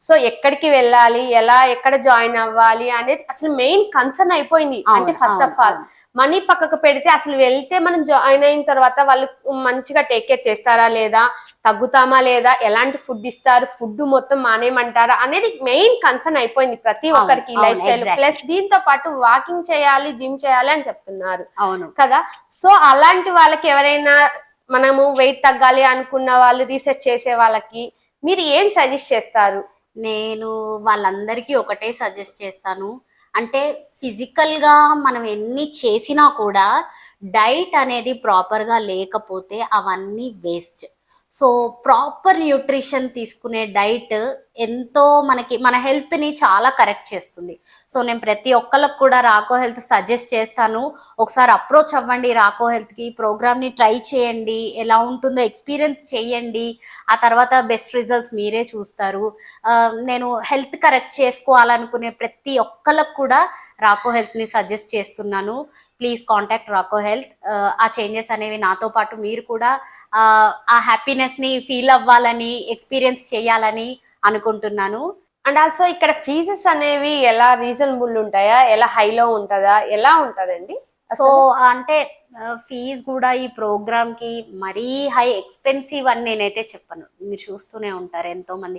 So ఎక్కడికి వెళ్ళాలి ఎలా ఎక్కడ జాయిన్ అవ్వాలి అనేది అసలు మెయిన్ కన్సర్న్ అయిపోయింది. అంటే ఫస్ట్ ఆఫ్ ఆల్ మనీ పక్కకు పెడితే అసలు వెళ్తే మనం జాయిన్ అయిన తర్వాత వాళ్ళు మంచిగా టేక్ కేర్ చేస్తారా లేదా తగ్గుతామా లేదా ఎలాంటి ఫుడ్ ఇస్తారు ఫుడ్ మొత్తం మానేయమంటారా అనేది మెయిన్ కన్సర్న్ అయిపోయింది ప్రతి ఒక్కరికి లైఫ్ స్టైల్. ప్లస్ దీంతో పాటు వాకింగ్ చేయాలి జిమ్ చేయాలి అని చెప్తున్నారు. అవును. కదా? సో అలాంటి వాళ్ళకి ఎవరైనా మనము వెయిట్ తగ్గాలి అనుకున్న వాళ్ళు రీసెర్చ్ చేసే వాళ్ళకి మీరు ఏం సజెస్ట్ చేస్తారు? నేను వాళ్ళందరికీ ఒకటే సజెస్ట్ చేస్తాను. అంటే ఫిజికల్గా మనం ఎన్ని చేసినా కూడా డైట్ అనేది ప్రాపర్గా లేకపోతే అవన్నీ వేస్ట్. సో ప్రాపర్ న్యూట్రిషన్ తీసుకునే డైట్ ఎంతో మనకి మన హెల్త్ని చాలా కరెక్ట్ చేస్తుంది. సో నేను ప్రతి ఒక్కరికి కూడా రాకో హెల్త్ సజెస్ట్ చేస్తాను. ఒకసారి అప్రోచ్ అవ్వండి రాకో హెల్త్కి. ప్రోగ్రామ్ని ట్రై చేయండి. ఎలా ఉంటుందో ఎక్స్పీరియన్స్ చేయండి. ఆ తర్వాత బెస్ట్ రిజల్ట్స్ మీరే చూస్తారు. నేను హెల్త్ కరెక్ట్ చేసుకోవాలనుకునే ప్రతి ఒక్కరికి కూడా రాకో హెల్త్ని సజెస్ట్ చేస్తున్నాను. Please contact Rako health. ఆ చేంజెస్ అనేవి నాతో పాటు మీరు కూడా ఆ హ్యాపీనెస్ని ఫీల్ అవ్వాలని ఎక్స్పీరియన్స్ చేయాలని అనుకుంటున్నాను. అండ్ ఆల్సో ఇక్కడ ఫీజెస్ అనేవి ఎలా రీజనబుల్ ఉంటాయా? ఎలా హైలో ఉంటుందా? ఎలా ఉంటదండి? సో అంటే ఫీజ్ కూడా ఈ ప్రోగ్రామ్కి మరీ హై ఎక్స్పెన్సివ్ అని నేనైతే చెప్పను. మీరు చూస్తూనే ఉంటారు ఎంతో మంది